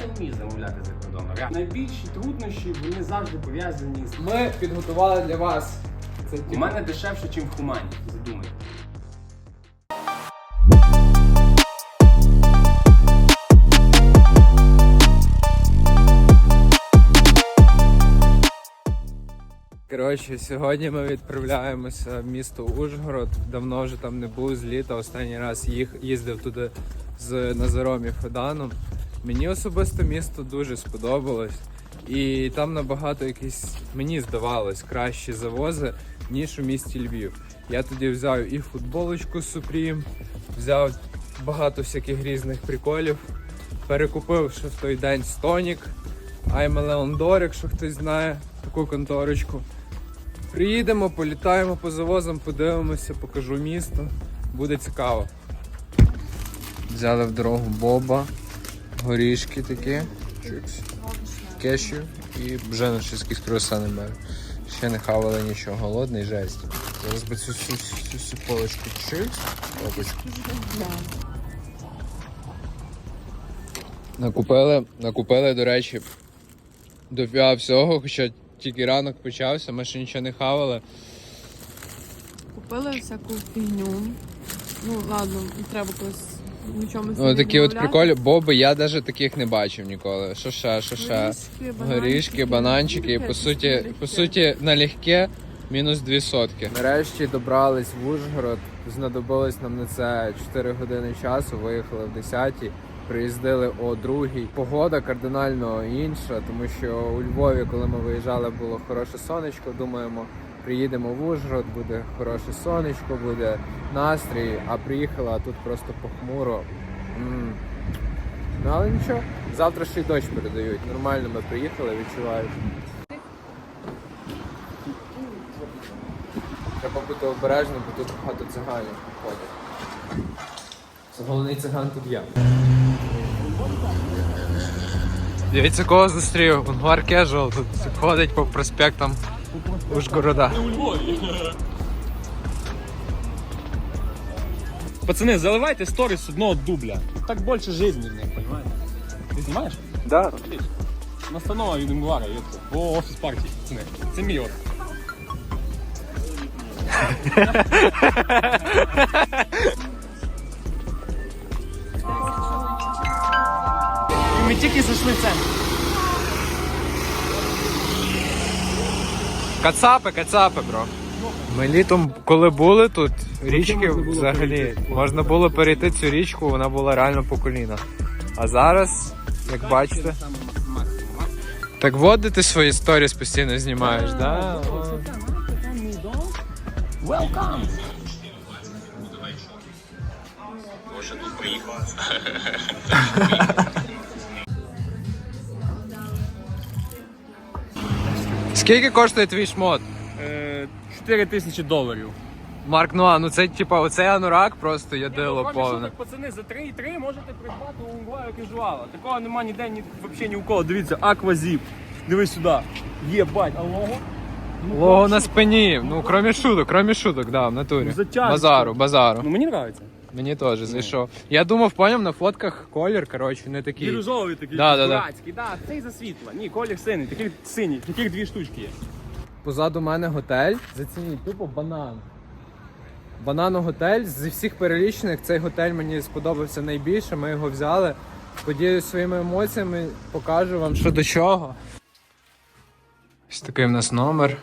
Я не вмію замовляти за кордоном. Найбільші труднощі вони завжди пов'язані з Ми підготували для вас. Це у мене дешевше, ніж в Хумані. Задумайте. Коротше, сьогодні ми відправляємося в місто Ужгород. Давно вже там не був з літа. Останній раз їх їздив туди з Назаром і Феданом. Мені особисто місто дуже сподобалось. І там набагато якісь, мені здавалось, кращі завози, ніж у місті Львів. Я тоді взяв і футболочку Supreme, взяв багато всяких різних приколів. Перекупив ще в той день Стонік, Leon якщо хтось знає таку конторочку. Приїдемо, політаємо по завозам, подивимося, покажу місто. Буде цікаво. Взяли в дорогу боба, горішки такі, кешю і вже на щось якісь круасани беру. Ще не хавали нічого, голодний жесть. Зараз би цю, цю, цю, цю полочку чикс. Накупили, накупили, до речі, дофіга всього, хоча тільки ранок почався, ми ще нічого не хавали. Купили всяку фігню. Ну ладно, треба колись нічому Ну, такі от приколі, боби я навіть таких не бачив ніколи. Що ще, що ще? Горішки, бананчики. І по суті, по суті, налегке мінус дві сотки. Нарешті добрались в Ужгород. Знадобилось нам на це 4 години часу. Виїхали в 10 приїздили о 2 Погода кардинально інша, тому що у Львові, коли ми виїжджали, було хороше сонечко. Думаємо, приїдемо в Ужгород, буде хороше сонечко, буде настрій. А приїхали, а тут просто похмуро. М. Ну але нічого, завтра ще й дощ передають. Нормально ми приїхали, відчуваю. Треба бути обережним, бо тут багато циганів ходять. Головний циган тут я. Дивіться, кого зустрів. Унгвар Кежуал тут ходить по проспектам Ужгорода. Пацани, заливайте сторіс з одного дубля. Так більше життя в них, розумієте? Ти знімаєш? Да. Настанова від Інгвара, йопта. По офіс партії, пацани. Це мій офіс. І ми тільки зайшли в центр. Кацапи, кацапи, бро. Ми літом, коли були тут, річки взагалі можна було перейти цю річку, вона була реально по коліна. А зараз, як бачите, так води ти свої сторіс постійно знімаєш, да? О. Welcome! Скільки коштує твій шмот? 4 Е, тисячі доларів. Марк Нуа, ну це типа оцей анурак просто ядило Кажуть, повне. що так, пацани, за 3,3 можете придбати у Унгвара кежуала. Такого нема ніде, ні, взагалі ні у кого. Дивіться, аквазіп. Дивись сюди. Є, бать, а лого? Ну, Лого на що? спині. Ну, кроме шуток, кроме шуток, да, в натурі. Затяжка. Базару, базару. Ну мені подобається. Мені теж зайшов. Я думав, поняв, на фотках колір, коротше, не такий. Бірюзовий такий, Да, да, да. дурацький. Да, цей за світло. Ні, колір синій, таких синій, таких дві штучки є. Позаду мене готель. Зацініть, тупо банан. Банану готель. Зі всіх перелічених цей готель мені сподобався найбільше. Ми його взяли. Поділюсь своїми емоціями, покажу вам, що до чого. Ось такий в нас номер.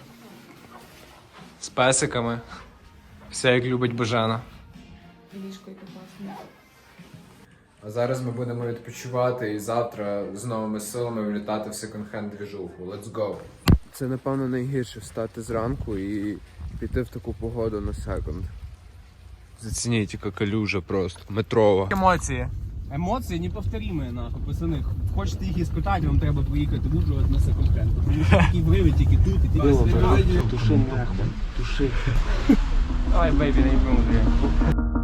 З песиками. Все як любить Божена. Ліжко яке класне. А зараз ми будемо відпочивати і завтра з новими силами влітати в секонд-хенд двіжуху. Let's go! Це напевно найгірше встати зранку і піти в таку погоду на секонд. Зацініть, яка калюжа просто. Метрова. Емоції. Емоції неповторимі, нахуй, пацани. Хочете їх іспитати, вам треба поїхати в Ужгород на секонд-хенд. Тому що такі вриви тільки тут і тільки сюди. Туши нахуй, туши. Ой, бейбі, не помогли.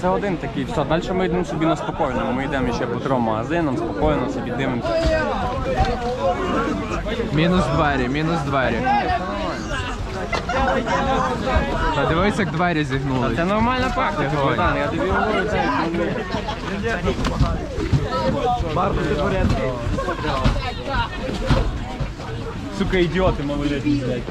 Це один такий. Все, далі ми йдемо собі на спокійно. Ми йдемо ще по трьом магазинам, спокійно собі дивимося. Мінус двері, мінус двері. Та дивись, як двері зігнули. Це нормальна практика, Ой. Богдан, я тобі говорю, це Барто ти порядки. Сука, ідіоти малолетні, блядь.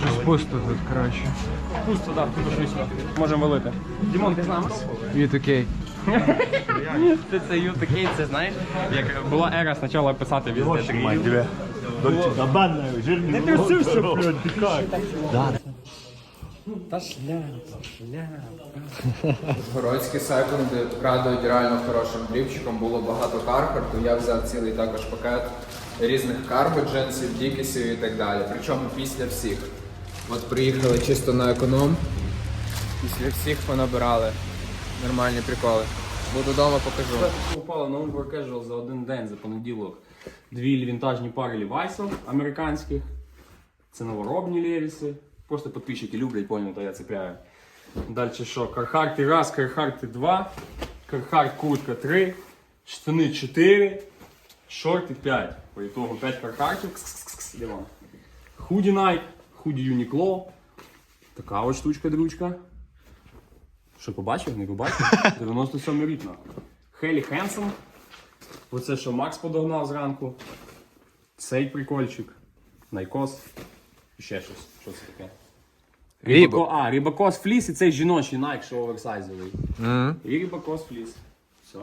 Щось пусто тут, коротше. Пусто, так, тут щось. Можемо валити. Дімон, ти з нами? Від окей. Це це ю такий, це знаєш, як була ера спочатку писати везде такий. Не трясився, Городські секунди радують реально хорошим дрібчиком. Було багато кархарту. Я взяв цілий також пакет різних карго, джинсів, дікісів і так далі. Причому після всіх. От приїхали чисто на економ. Після всіх понабирали. Нормальні приколи. Буду вдома покажу. Упало на Umbro Casual за один день, за понеділок. Дві вінтажні пари лівайсів американських. Це новоробні левіси. Просто підписчики люблять, понял, то я цепляю. Далі що? Кархарти раз, кархарти два, кархарт куртка 3, штани 4, шорти 5. По итогу 5 кархартів. Диван. Худі Nike, худі Uniqlo. Така ось штучка, дручка. Що побачив? Не побачив? 97 рік нахуй. Хелі Хенсон. Оце що Макс подогнав зранку. Цей прикольчик. Найкос. І ще щось. Що це таке? Рібако, а, Рібакос фліс і цей жіночий Nike, що оверсайзовий. І Рібакос фліс. Все.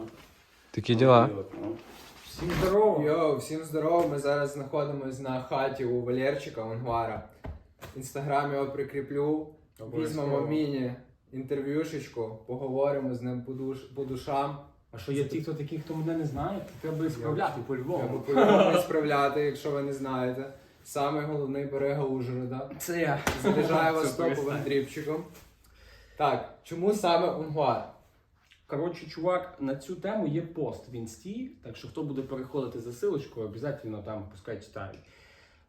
Такі діла. Всім здорово. Йоу, всім здорово. Ми зараз знаходимось на хаті у Валерчика Онгвара. Інстаграм його прикріплю. Візьмемо міні інтерв'юшечку, поговоримо з ним по, душ, по душам. А що є ті, хто такі, хто мене не знає, то треба справляти Треба по-любому. по-любому справляти, якщо ви не знаєте. Саме головний берега Ужгорода. Це я. Заряджає вас топовим дрібчиком. Так, чому саме Унгвар? Коротше, чувак, на цю тему є пост в інсті, так що хто буде переходити за силочкою, обов'язково там пускай читають.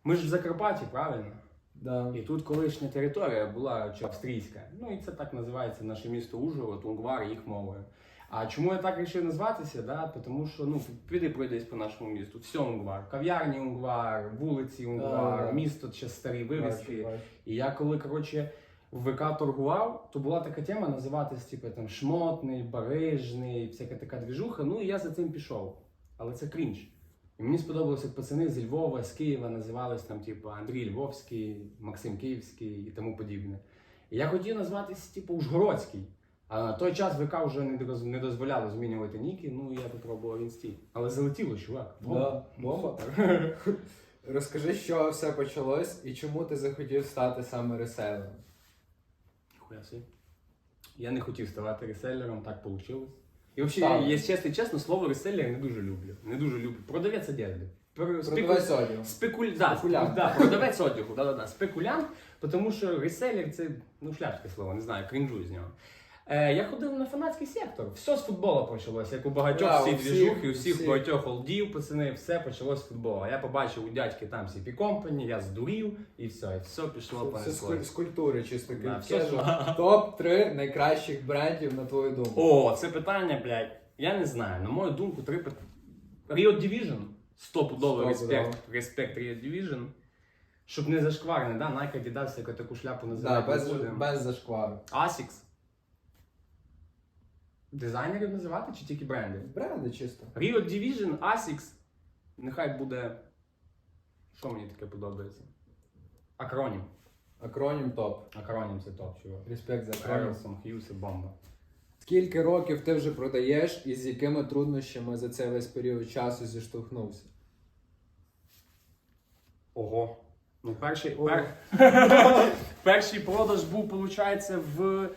Ми ж в Закарпатті, правильно? Да. І тут колишня територія була чи австрійська. Ну і це так називається наше місто Ужгород, Унгвар, їх мовою. А чому я так вирішив назватися? Да? Тому що ну піди пройдись по нашому місту. Все Унгвар. Кав'ярні Унгвар, вулиці Унгвар, Да. місто ще старі вивіски. І я коли коротше в ВК торгував, то була така тема називатись типу там шмотний, барижний, всяка така двіжуха. Ну і я за цим пішов. Але це крінж. І мені сподобалося, як пацани з Львова, з Києва називались там, типу, Андрій Львовський, Максим Київський і тому подібне. І я хотів назватися, типу, Ужгородський. А на той час ВК вже не доз- не дозволяло змінювати ніки, ну я попробував інсті. Але залетіло, чувак. Да, бомба. Розкажи, з чого все почалось і чому ти захотів стати саме реселером? Хуя собі. Я не хотів ставати реселером, так вийшло. І взагалі, якщо чесно, чесно, слово реселер не дуже люблю. Не дуже люблю. Продавець одежди. Продавець одягу. Спекуль... Да, Спекулянт. Да, продавець одягу, да, да, да. спекулянт, тому що реселер це ну, шляпське слово, не знаю, крінжу з нього. Е, я ходив на фанатський сектор. Все з футболу почалося. Як у багатьох Да, всі у всіх, двіжухи, у у всіх всіх. багатьох олдів, пацани, все почалось з футболу. Я побачив у дядьки там CP Company, я здурів і все, і все пішло Це з, куль- з культури чисто Да, все Топ-3 найкращих брендів, на твою думку. О, це питання, блядь. Я не знаю. На мою думку, три пит... Riot Division. Стопудовий Стопудово. респект. Респект Riot Division. Щоб не зашкварне, да? Nike Adidas, яку таку шляпу Да, без, не будемо. без зашквару. Asics. Дизайнерів називати чи тільки бренди? Бренди чисто. Riot Division, Asics. Нехай буде. Що мені таке подобається? Акронім. Акронім топ. Акронім це топ, чувак. Респект за акронім. Хьюз і бомба. Скільки років ти вже продаєш і з якими труднощами за цей весь період часу зіштовхнувся? Ого. Ну, перший, Ого. пер... перший продаж був, виходить, в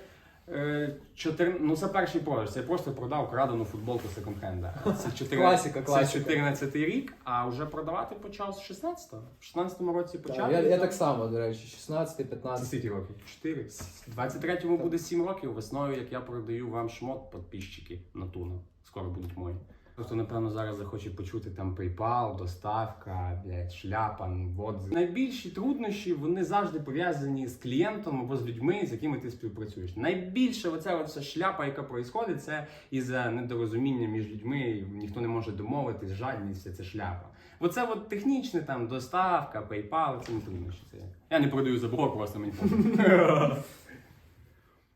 Е, чотир... Ну, це перший продаж. Це я просто продав крадену футболку секонд-хенда. Це 14... Класика, класика. Це 14 рік, а вже продавати почав з 16-го. В 16-му році почав. Я, я так само, до речі, 16 Це 15 скільки років? 4. В 23-му буде 7 років. Весною, як я продаю вам шмот, підписчики на туну. Скоро будуть мої. Просто, напевно, зараз захоче почути там PayPal, доставка, блядь, шляпа, вот. Найбільші труднощі вони завжди пов'язані з клієнтом або з людьми, з якими ти співпрацюєш. Найбільше оця оця шляпа, яка проїсходить, це із-за недорозуміння між людьми. Ніхто не може домовитись, жадність, вся це шляпа. Оце от технічне там доставка, PayPal, це не труднощі. Це я не продаю за брок, просто мені пофіг.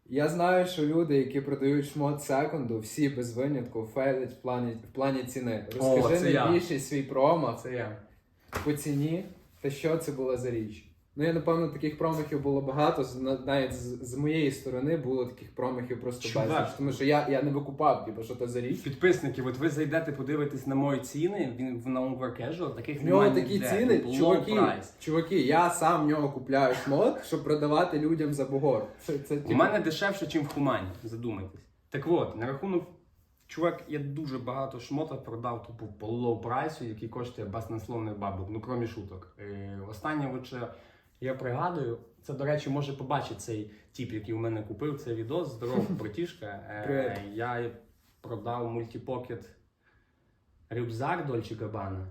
Я знаю, що люди, які продають шмот секунду, всі без винятку фейлять в плані, в плані ціни. Розкажи це я. найбільший свій промах Це я. по ціні та що це була за річ. Ну, я напевно, таких промахів було багато. Навіть з, з моєї сторони було таких промахів просто безліч. Тому що я, я не викупав, типу, що це за річ. Підписники, от ви зайдете подивитись на мої ціни, він в Over Casual, таких В нього немає такі ціни, Low чуваки, price. чуваки, я сам в нього купляю шмот, щоб продавати людям за бугор. Це, це У типу, мене дешевше, ніж в Хумані, задумайтесь. Так от, на рахунок, чувак, я дуже багато шмота продав тупо по лоу прайсу, який коштує баснословних бабок, ну крім шуток. Е, останнє, що я пригадую, це, до речі, може побачити цей тіп, який у мене купив, це відос, здоров, братішка. Е, я продав мультипокет рюкзак Dolce Gabbana.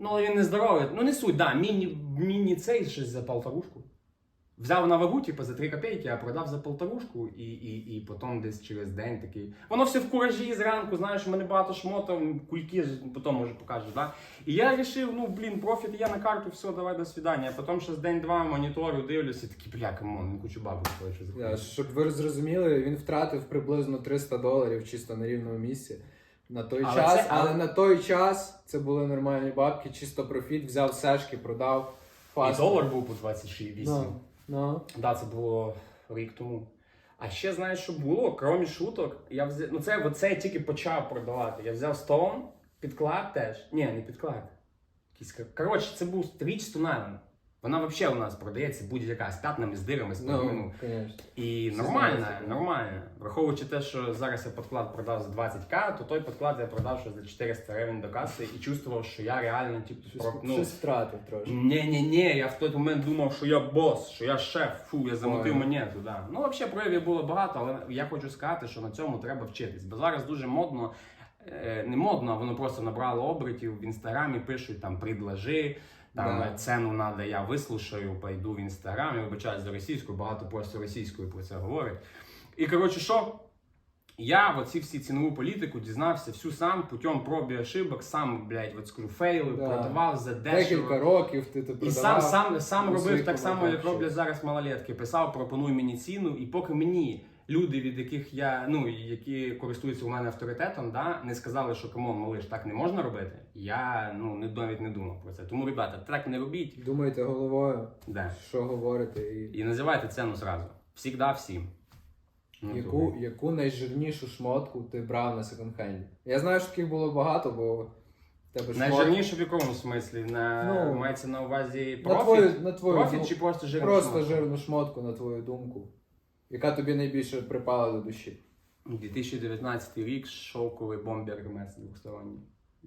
Ну, але він не здоровий. Ну, не суть, да, міні, міні цей щось за полторушку. Взяв на вагу, типу, за 3 копійки, а продав за полторушку, і, і, і потім десь через день такий. Воно все в куражі зранку, знаєш, у мене багато шмотів, кульки потім може покажеш, да? І я вирішив, ну блін, профіт є на карту, все, давай до свидання. А потім ще з день-два моніторю дивлюся, такий, бля, камон, ну кучу бабок хуйня». щоб ви зрозуміли, він втратив приблизно 300 доларів чисто на рівному місці. На той Але час, це- але але- на той час це були нормальні бабки, чисто профіт, взяв сешки, продав. І долар був по 26,8. Ну, ну. Да, це було рік тому. А ще знаєш, що було? Крім шуток, я взяв. Ну це оце я тільки почав продавати. Я взяв стон, підклад теж. Ні, не підклад. Якийсь Коротше, це був стріч з тунелем. Вона взагалі у нас продається будь-яка з п'ятнами, з дирами, з Ну. І нормально, нормально. Враховуючи те, що зараз я підклад продав за 20к, то той підклад я продав ще за 400 гривень до каси і чувствував, що я реально типу, Щось, про- ну, щось втратив трошки. ні, ні, ні, я в той момент думав, що я бос, що я шеф, фу, я замотив Ой. монету. Да. Ну, взагалі, проявів було багато, але я хочу сказати, що на цьому треба вчитись. Бо зараз дуже модно, е, не модно, а воно просто набрало обертів. В інстаграмі пишуть там предложи, там Да. ціну надо, я вислушаю, пойду в інстаграм, я вибачаюсь за російську, багато просто російською про це говорять. І коротше, що? Я в оці всі цінову політику дізнався всю сам путем проб і ошибок, сам, блядь, от скажу, фейли, Да. продавав за дешево. Декілька років ти, ти І сам сам сам робив так само, як роблять зараз малолетки. Писав, пропонуй мені ціну, і поки мені люди, від яких я ну які користуються у мене авторитетом, да, не сказали, що камон, малиш, так не можна робити. Я ну не навіть не думав про це. Тому, ребята, так не робіть. Думайте головою, Да. що говорите, і І називайте ціну зразу. Всігда всім. Ну, яку, яку найжирнішу шмотку ти брав на секонд-хенді. Я знаю, що таких було багато, бо тебе шмот... Найжирніше в якому смислі? На Ну, мається на увазі на твою, на твою профіт дум- чи просто жирний просто шмат? жирну шмотку, на твою думку. Яка тобі найбільше припала до душі? 2019 рік шовковий бомбер Hermes двосторонній.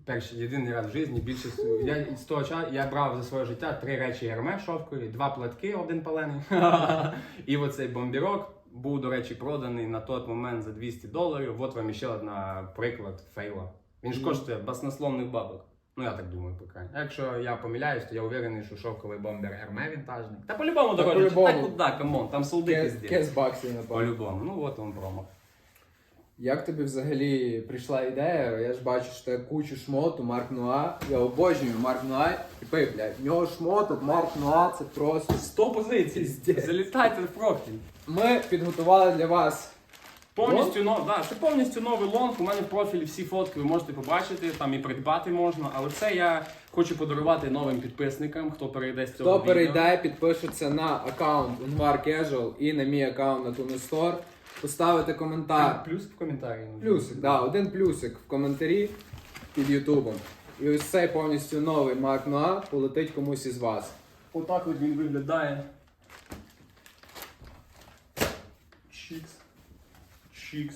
Перший єдиний раз в житті більше я з того часу я брав за своє життя три речі Hermes шовкові, два платки, один палений. І оцей бомбірок був, до речі, проданий на той момент за 200 доларів. От вам ще один приклад фейла. Він ж коштує баснословних бабок. Ну я так думаю, поки. А Якщо я помиляюсь, то я уверений, що шовковий бомбер Hermes вінтажний. Та по-любому дорожче. по-любому. Та куди, камон, там солдати Кес, здесь. кес баксів, напевно. По-любому. Ну от он промах. Як тобі взагалі прийшла ідея? Я ж бачу, що ти кучу шмоту Марк Нуа. Я обожнюю Марк Нуа. Типи, блядь, в нього шмоток Марк Нуа це просто. 100 позицій. Залітайте в профіль. Ми підготували для вас. Повністю но, да, це повністю новий лонг. У мене в профілі всі фотки ви можете побачити, там і придбати можна. Але це я хочу подарувати новим підписникам, хто перейде з цього Хто відео. перейде, підпишеться на аккаунт Unvar Casual і на мій аккаунт на Store. Поставити коментар. Плюс в коментарі. ну. Плюсик, да, один плюсик в коментарі під Ютубом. І ось цей повністю новий Марк Нуа полетить комусь із вас. Отак от він виглядає. Чікс. Чікс.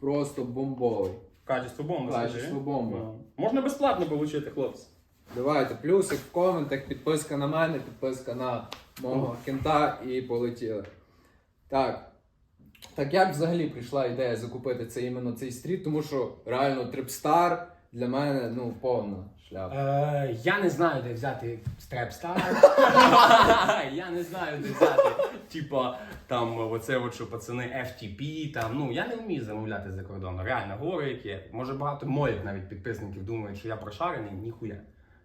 Просто бомбовий. Качество бомби, Качество скажи. бомби. Ну. Можна безплатно отримати, хлопці. Давайте, плюсик в коментах, підписка на мене, підписка на мого кента і полетіли. Так. Так як взагалі прийшла ідея закупити це іменно цей стріт, тому що реально трипстар для мене ну повна шляпа. Е, я не знаю, де взяти стрепстар. я не знаю, де взяти. Типа, там оце от, що пацани FTP, там, ну я не вмію замовляти за кордону. Реально, говорю, яке. Може багато моїх навіть підписників думають, що я прошарений, ніхуя.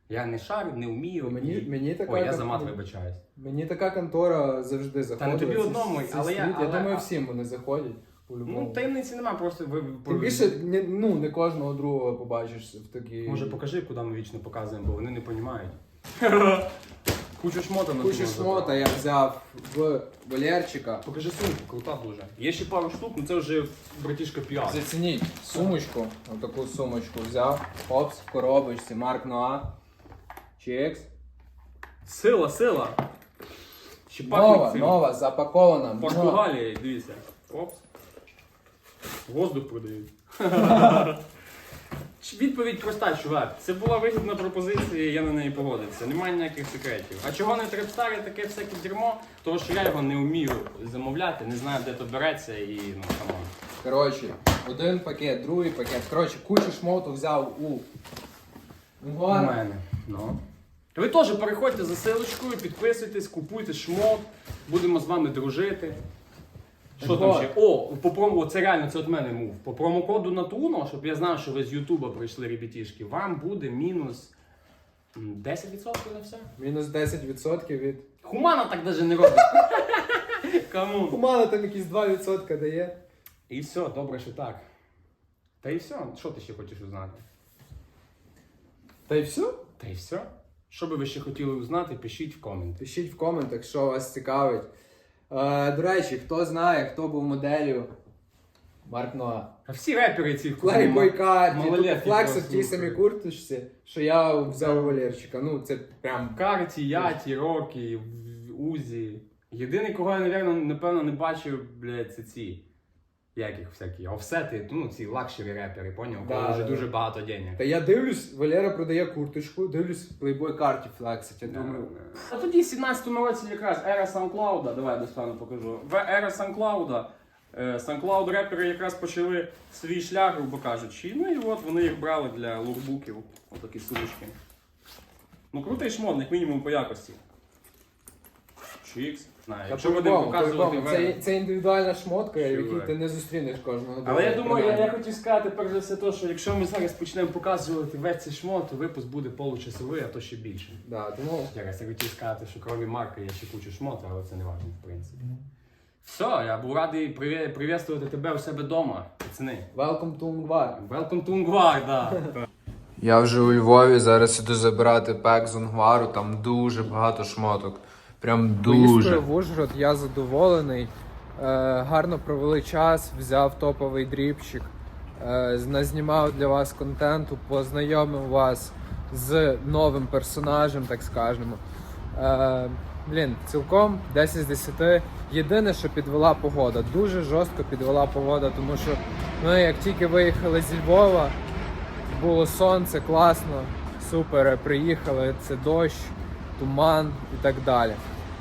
Я не шарю, не вмію. Мені, і- мені така Ой, я кон- за мат вибачаюсь. Мені така контора завжди заходить. тобі одному, ці але я- але- думаю, всім вони заходять. Ну, таємниці нема, просто ви. Тим більше не, ну, не кожного другого побачиш в такій. Може покажи, куди ми вічно показуємо, бо вони не розуміють. Кучу шмота на Кучу шмота я взяв в Валерчика. Покажи сумку, крута дуже. Є ще пару штук, ну це вже братішка піар. Зацініть сумочку, отаку сумочку взяв. Опс, в коробочці, Марк Ноа. Чекс. Сила, сила. Ще пахне Нова, цим. нова, запакована. Португалія, дивіться. Опс. Воздух продають. Відповідь проста, чувак. Це була вигідна пропозиція, я на неї погодився. Немає ніяких секретів. А чого не трепстарі таке всяке дерьмо? Тому що я його не вмію замовляти, не знаю, де то береться і ну камон. Коротше, один пакет, другий пакет. Коротше, кучу шмоту взяв у У мене. Ну. Ви теж переходьте за силочкою, підписуйтесь, купуйте шмот, будемо з вами дружити. Що там ще? О, по промо, це реально це від мене мув. По промокоду Натуно, щоб я знав, що ви з Ютуба прийшли ребятішки, вам буде мінус 10% на все. Мінус 10% від. Хумана так навіть не робить. Кому? Кумана там якісь 2% дає. І все, добре, що так. Та і все, що ти ще хочеш узнати? Та й все. Та і все. Що би ви ще хотіли узнати, пишіть в коменти. Пишіть в коментах, що вас цікавить. Е, до речі, хто знає, хто був моделлю Марк Ноа. А всі репери ці Клей Card, малолетки флекси в просто, тій самій курточці, що я взяв у Валерчика. Ну, це прям. Карті, Яті, Рокі, В- Узі. Єдиний, кого я, напевно, напевно, не бачив, блядь, це ці. Як їх всякі, офсети, ну ці лакшері репери, поняв? Да, кого вже да. дуже багато денег. Та я дивлюсь, Валера продає курточку, дивлюсь Playboy карті флексить. Я думаю, А тоді в 17-му році якраз ера SoundCloud, давай я достану покажу. В ера SoundCloud, е, SoundCloud репери якраз почали свій шлях, грубо кажучи. Ну і от вони їх брали для лукбуків, отакі сумочки. Ну крутий шмот, як мінімум по якості. Чікс. Знаю, якщо будемо показувати це, це індивідуальна шмотка, в якій ти не зустрінеш кожного. Але я думаю, я, я хотів сказати перш за все те, що якщо ми зараз почнемо показувати весь цей шмот, то випуск буде получасовий, а то ще більше. Да, тому Зараз я хотів сказати, що крім марки є ще кучу шмоту, але це не важливо, в принципі. Все, я був радий приві- привітувати тебе у себе вдома, пацани. welcome to Ungvar. Welcome to Ungvar, да. Я вже у Львові, зараз іду забирати пек з Унгвару, там дуже багато шмоток. Прям дуже. в Ужгород я задоволений. Е, гарно провели час, взяв топовий дріпчик, е, назнімав для вас контенту, познайомив вас з новим персонажем, так скажемо. Е, блін, цілком 10 з 10. Єдине, що підвела погода. Дуже жорстко підвела погода, тому що ми як тільки виїхали зі Львова, було сонце, класно, супер. Приїхали, це дощ, туман і так далі.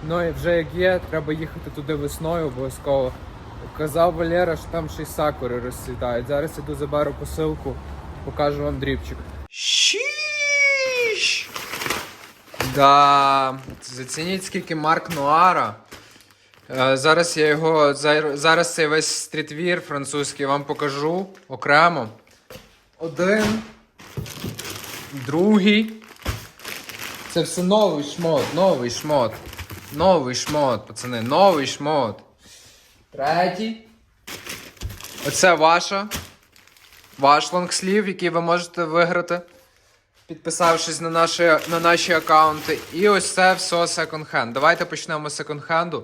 Ну і вже як є, треба їхати туди весною обов'язково. Казав Валера, що там ще й сакури розцвітають. Зараз іду заберу посилку, покажу вам дрібчик. Шіш! Да, зацініть скільки Марк Нуара. Е, Зараз я його зараз цей весь стрітвір французький вам покажу окремо. Один. Другий. Це все новий шмот, новий шмот. Новий шмот, пацани, новий шмот. Третій. Оце ваша. Ваш лонгслів, який ви можете виграти, підписавшись на наші, на наші аккаунти. І ось це все секонд-хенд. Давайте почнемо з секонд-хенду.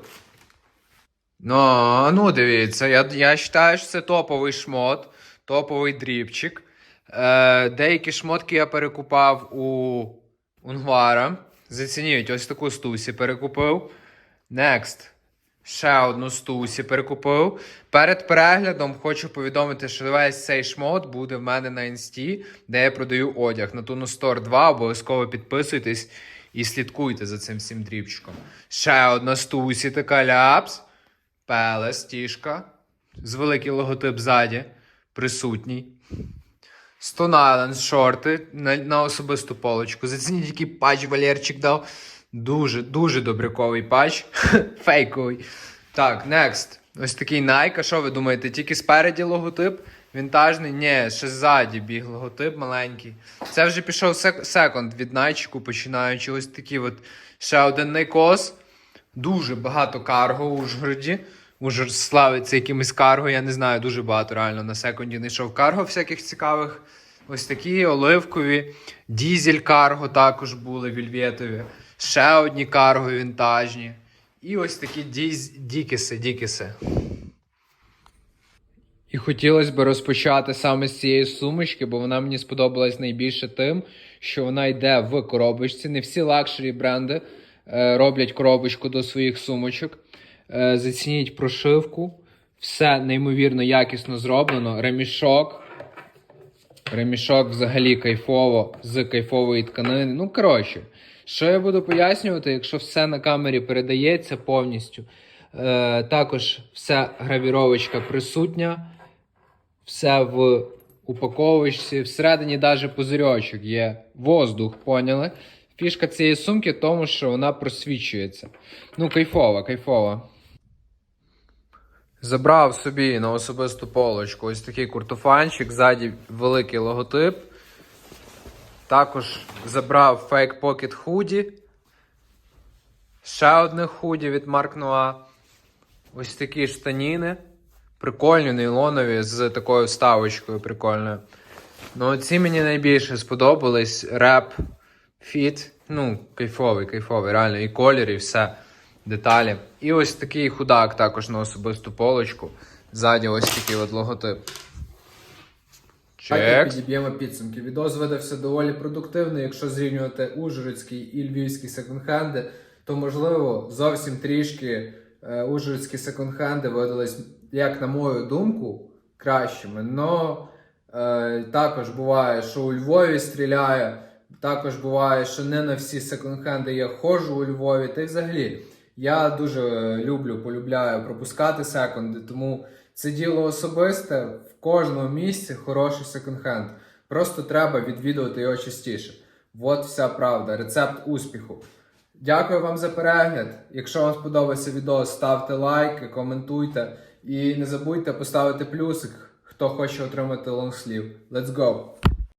Ну, ну дивіться, я, я вважаю, що це топовий шмот, топовий дрібчик. Е, деякі шмотки я перекупав у Унгвара. Зацініть, ось таку стусі перекупив. Next. Ще одну стусі перекупив. Перед переглядом хочу повідомити, що весь цей шмот буде в мене на інсті, де я продаю одяг. На Туну Store 2 обов'язково підписуйтесь і слідкуйте за цим всім дрібчиком. Ще одна стусі, така ляпс. Пелес, тішка. З великий логотип ззаді. Присутній. Stone Island шорти на, на особисту полочку. Зацініть, який патч Валерчик дав. Дуже, дуже добряковий патч. Фейковий. Так, next. Ось такий Nike. А що ви думаєте? Тільки спереді логотип? Вінтажний? Ні, ще ззаді біг логотип маленький. Це вже пішов сек- секонд від Nike, починаючи ось такі от ще один Найкос. Дуже багато карго у Ужгороді. Ужгород славиться якимось карго, я не знаю, дуже багато реально на секунді знайшов карго всяких цікавих. Ось такі оливкові, дізель карго також були вільветові. Ще одні карго вінтажні. І ось такі діз... дікіси, дікіси. І хотілося б розпочати саме з цієї сумочки, бо вона мені сподобалась найбільше тим, що вона йде в коробочці. Не всі лакшері бренди е, роблять коробочку до своїх сумочок. Е, зацініть прошивку. Все неймовірно якісно зроблено. Ремішок. Ремішок взагалі кайфово з кайфової тканини. Ну, коротше, що я буду пояснювати, якщо все на камері передається повністю. Е, також вся гравіровочка присутня, все в упаковочці. Всередині навіть пузирьочок є воздух, поняли? Фішка цієї сумки в тому, що вона просвічується. Ну, кайфова, кайфова. Забрав собі на особисту полочку ось такий куртофанчик, ззаді великий логотип. Також забрав Fake Pocket Hoodie. Ще одне худі від Mark Noir. Ось такі штаніни. Прикольні, нейлонові, з такою вставочкою прикольною. Ну, ці мені найбільше сподобались. Реп Fit. Ну, кайфовий, кайфовий, реально. І колір, і все. Деталі. І ось такий худак також на особисту полочку. Ззаді ось такий от логотип. Чек. Підіб'ємо підсумки. Відос видався доволі продуктивний. Якщо зрівнювати ужгородський і львівський секонд-хенди, то можливо зовсім трішки е, ужгородські секонд-хенди видались, як на мою думку, кращими. Но е, також буває, що у Львові стріляє. Також буває, що не на всі секонд-хенди я ходжу у Львові. Та й взагалі, я дуже люблю, полюбляю пропускати секонди, тому це діло особисте. В кожному місці хороший секонд-хенд. Просто треба відвідувати його частіше. От вся правда, рецепт успіху. Дякую вам за перегляд. Якщо вам сподобався відео, ставте лайки, коментуйте і не забудьте поставити плюсик, хто хоче отримати лонгслів. Let's go!